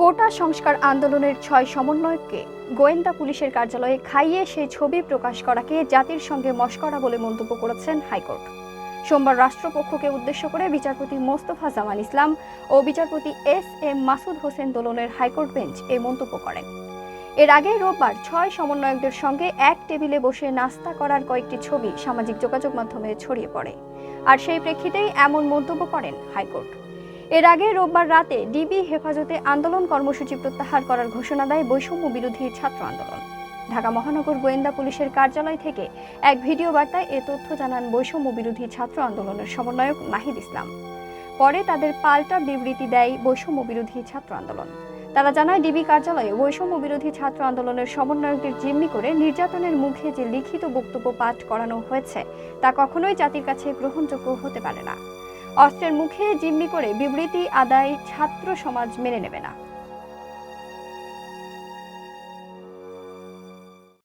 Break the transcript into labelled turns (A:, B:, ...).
A: কোটা সংস্কার আন্দোলনের ছয় সমন্বয়ককে গোয়েন্দা পুলিশের কার্যালয়ে খাইয়ে সেই ছবি প্রকাশ করাকে জাতির সঙ্গে মস্করা বলে মন্তব্য করেছেন হাইকোর্ট। সোমবার রাষ্ট্রপক্ষকে উদ্দেশ্য করে বিচারপতি মোস্তফা জামান ইসলাম ও বিচারপতি এস এম মাসুদ হোসেন দোলনের হাইকোর্ট বেঞ্চ এ মন্তব্য করেন। এর আগে রোববার ছয় সমন্বয়কদের সঙ্গে এক টেবিলে বসে নাস্তা করার কয়েকটি ছবি সামাজিক যোগাযোগ মাধ্যমে ছড়িয়ে পড়ে। আর সেই প্রেক্ষিতেই এমন মন্তব্য করেন হাইকোর্ট। এর আগে রোববার রাতে ডিবি হেফাজতে আন্দোলন কর্মসূচি প্রত্যাহার করার ঘোষণা দেয় বৈষম্য বিরোধী ছাত্র আন্দোলন। ঢাকা মহানগর গোয়েন্দা পুলিশের কার্যালয় থেকে এক ভিডিও বার্তায় এ তথ্য জানান বৈষম্য বিরোধী ছাত্র আন্দোলনের সমন্বয়ক নাহিদ ইসলাম। পরে তাদের পাল্টা বিবৃতি দেয় বৈষম্য বিরোধী ছাত্র আন্দোলন। তারা জানায়, ডিবি কার্যালয়ে বৈষম্য বিরোধী ছাত্র আন্দোলনের সমন্বয়কদের জিম্মি করে নির্যাতনের মুখে যে লিখিত বক্তব্য পাঠ করানো হয়েছে, তা কখনোই জাতির কাছে গ্রহণযোগ্য হতে পারে না। অস্ত্রের মুখে জিম্মি করে বিবৃতি আদায় ছাত্র সমাজ মেনে নেবে না।